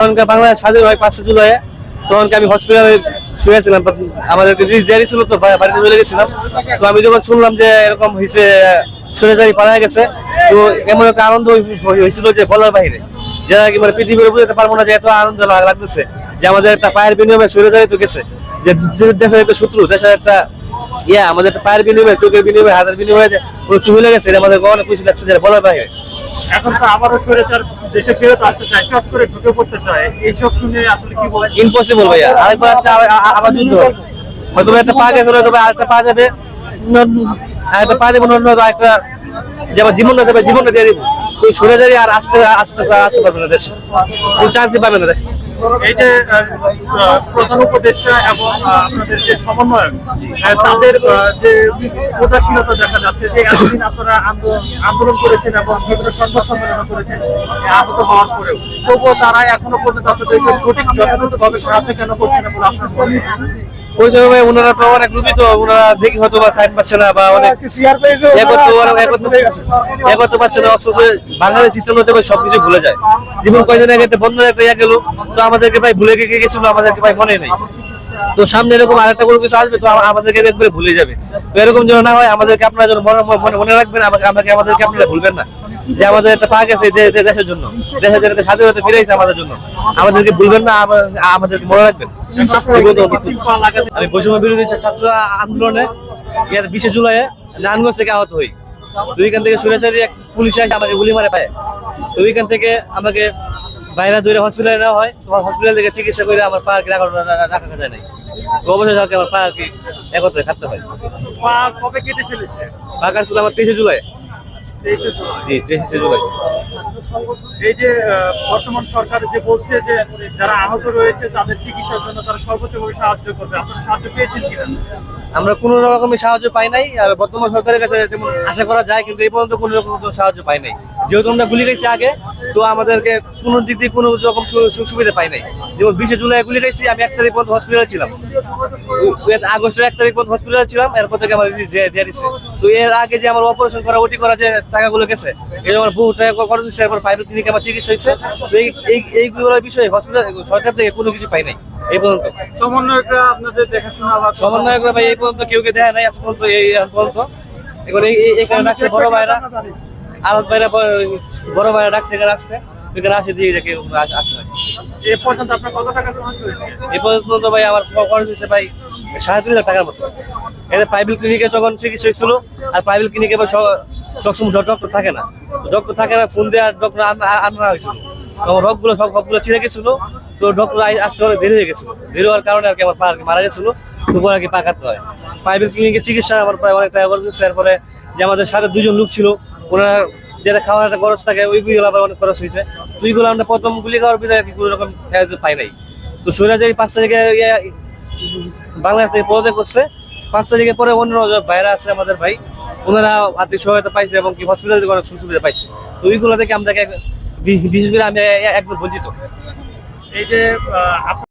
বাংলাদেশ হয় পাঁচশো তখনকে আমি হসপিটালে শুয়েছিলাম আমাদেরকে রিলিজ জারি ছিল তো বাড়িতে চলে গেছিলাম। তো আমি যখন শুনলাম যে এরকম হয়েছে গেছে, তো এমন একটা আনন্দ হয়েছিল যে বলার বাইরে। যারা কি মানে পৃথিবীর বুঝতে পারব না, যে এত আনন্দ লাগ- লাগতেছে। যে আমাদের একটা পায়ের বিনিময়ে সরেজারি তো গেছে। যে দেশের একটা শত্রু, দেশের একটা ইয়া, আমাদের একটা পায়ের বিনিময়ে, চোখের বিনিময়ে, হাতের বিনিময়ে যে চুলে গেছে আমাদের অনেক খুশি লাগছে যেটা বলার বাইরে। ইম্পসিবল ভাইয়া। আরেকবার আসলে আবার- যুদ্ধ। হয়তো একটা পা গেছে হয়তো আরেকটা পা যাবে। আরেকটা পা দেবো অন্য একটা যেমন জীবনটা যাবে জীবনটা দিয়ে দেবো। ওই সরে যাবে আর আসতে আসতে আসতে পারবে না দেশে। কোন চান্সই পাবে না দেশে। এই যে প্রধান উপদেষ্টা এবং আপনাদের যে সমন্বয়ক তাদের যে উদাসীনতা দেখা যাচ্ছে যে এতদিন আপনারা আন্দোলন করেছেন এবং বিভিন্ন সংবাদ সম্মেলন করেছেন আহ, আহত হওয়ার পরেও। তবুও তারা এখনও পর্যন্ত আপনাদেরকে সঠিক যথাযথভাবে সাহায্য কেন করছেন না বলে আপনার ওনারা তো অনেক ওনারা দেখি হয়তো বা টাইম পাচ্ছে না বা অনেক এ করতে ওরা এ করতে এ করতে পারছে না বাঙালি সিস্টেম হচ্ছে ভাই সবকিছু ভুলে যায়। জীবন কয়দিন আগে একটা বন্ধ একটা ইয়া গেল তো আমাদেরকে ভাই ভুলে গিয়ে গেছিল আমাদেরকে ভাই মনে নেই। তো সামনে এরকম আরেকটা কোনো কিছু আসবে তো আমাদেরকে একবারে ভুলে যাবে। তো এরকম যেন না হয় আমাদেরকে আপনারা যেন মনে মনে মনে রাখবেন আমাকে আমাকে আমাদেরকে আপনারা ভুলবেন না। যে আমাদের একটা পা আছে দেশের জন্য। দেশের জন্য স্বাধীনতা ফিরেছে আমাদের জন্য। আমাদেরকে ভুলবেন না আমা- আমাদেরকে মনে রাখবেন। আমি বৈষম্য বিরোধী ছাত্র আন্দোলনে বিশে জুলাই নারায়ণগঞ্জ থেকে আহত হই। তো ওইখান থেকে সুরেচারি এক পুলিশ এসে আমাকে গুলি মারে পায়। তো ওইখান থেকে আমাকে বাইরে দূরে হসপিটালে নেওয়া হয়। তো হসপিটাল থেকে চিকিৎসা করে আমার পা আর রাখা রাখা যায় নাই। তো অবশ্যই যাকে আমার পা আর কি একত্রে খাটতে হয়। পা কবে কেটে ফেলেছে আমার তেইশে জুলাই। জি তেইশে জুলাই। এই যে বর্তমান সরকার যে বলছে যে যারা আহত রয়েছে তাদের চিকিৎসার জন্য তারা সর্বোচ্চভাবে সাহায্য করবে। আপনারা সাহায্য পেয়েছেন কিনা? আমরা কোনো রকমের সাহায্য পাই নাই আর বর্তমান সরকারের কাছে যেমন আশা করা যায় কিন্তু এই পর্যন্ত কোনো রকম সাহায্য পাই নাই। যেহেতু আমরা গুলি গেছি আগে তো আমাদেরকে কোনো দিক দিয়ে কোনো রকম সু- সু- সুবিধা পাই নাই। যেমন বিশে জুলাই গুলি গেছি আমি এক তারিখ পর্যন্ত হসপিটালে ছিলাম। আগস্টের এক তারিখ পর্যন্ত হসপিটালে ছিলাম এরপর থেকে আমার দিয়ে দিয়ে দিছে। তো এর আগে যে আমার অপারেশন করা ওটি করা যে টাকাগুলো গেছে। এই আমার বহু টাকা খরচ হয়েছে এরপর প্রাইভেট ক্লিনিকে আমার চিকিৎসা হয়েছে। এই এই- এইগুলোর বিষয়ে হসপিটাল সরকার থেকে কোনো কিছু পাই নাই এই পর্যন্ত। সমন্বয়করা আপনাদের দেখাশোনা সমন্বয়করা ভাই এই পর্যন্ত কেউ কে দেয় নাই আজ পর্যন্ত এই পর্যন্ত। এখন এই এখানে ডাকছে বড় ভাইরা। ভাইরা বড় ভাইরা ডাকছে এখানে আসছে। এখানে আসে দিয়ে আসে এ পর্যন্ত আপনার কত টাকা জমা পর্যন্ত ভাই আমার খরচ হয়েছে ভাই সাড়ে তিন হাজার টাকার মতো। এটা প্রাইভেট ক্লিনিকে যখন চিকিৎসা হয়েছিল আর প্রাইভেট ক্লিনিকে সবসময় ডক্টর থাকে না। ডক্টর থাকে না, ফোন দেওয়া ডক্টর আনা হয়েছিল। তখন রোগগুলো সব, সবগুলো ছিঁড়ে গেছিল। তো ডক্টর আসতে অনেক দেরি হয়ে গেছিল। দেরি হওয়ার কারণে আর কি আমার পা মারা গেছিল। তবুও আর কি পা কাটতে হয়। প্রাইভেট ক্লিনিকে চিকিৎসা আমার প্রায় অনেক টাকা খরচ হয়েছে এরপরে যে আমাদের সাথে দুজন লোক ছিল, ওনারা যেটা খাওয়ার একটা খরচ থাকে, ওইগুলো আবার অনেক খরচ হয়েছে। তো ওইগুলো আমরা প্রথম গুলি খাওয়ার বিধায় কোনো রকম পাই নাই। তো সৈরাজারি পাঁচ তারিখে ইয়া- বাংলাদেশ থেকে পদত্যাগ করছে। পাঁচ তারিখে পরে অন্য যে ভাইরা আছে আমাদের ভাই। ওনারা আর্থিক সহায়তা পাইছে এবং কি হসপিটাল থেকে অনেক সুযোগ সুবিধা পাইছে। তো ওইগুলো থেকে আমরা বিশেষ করে আমি একদম বঞ্চিত। এই যে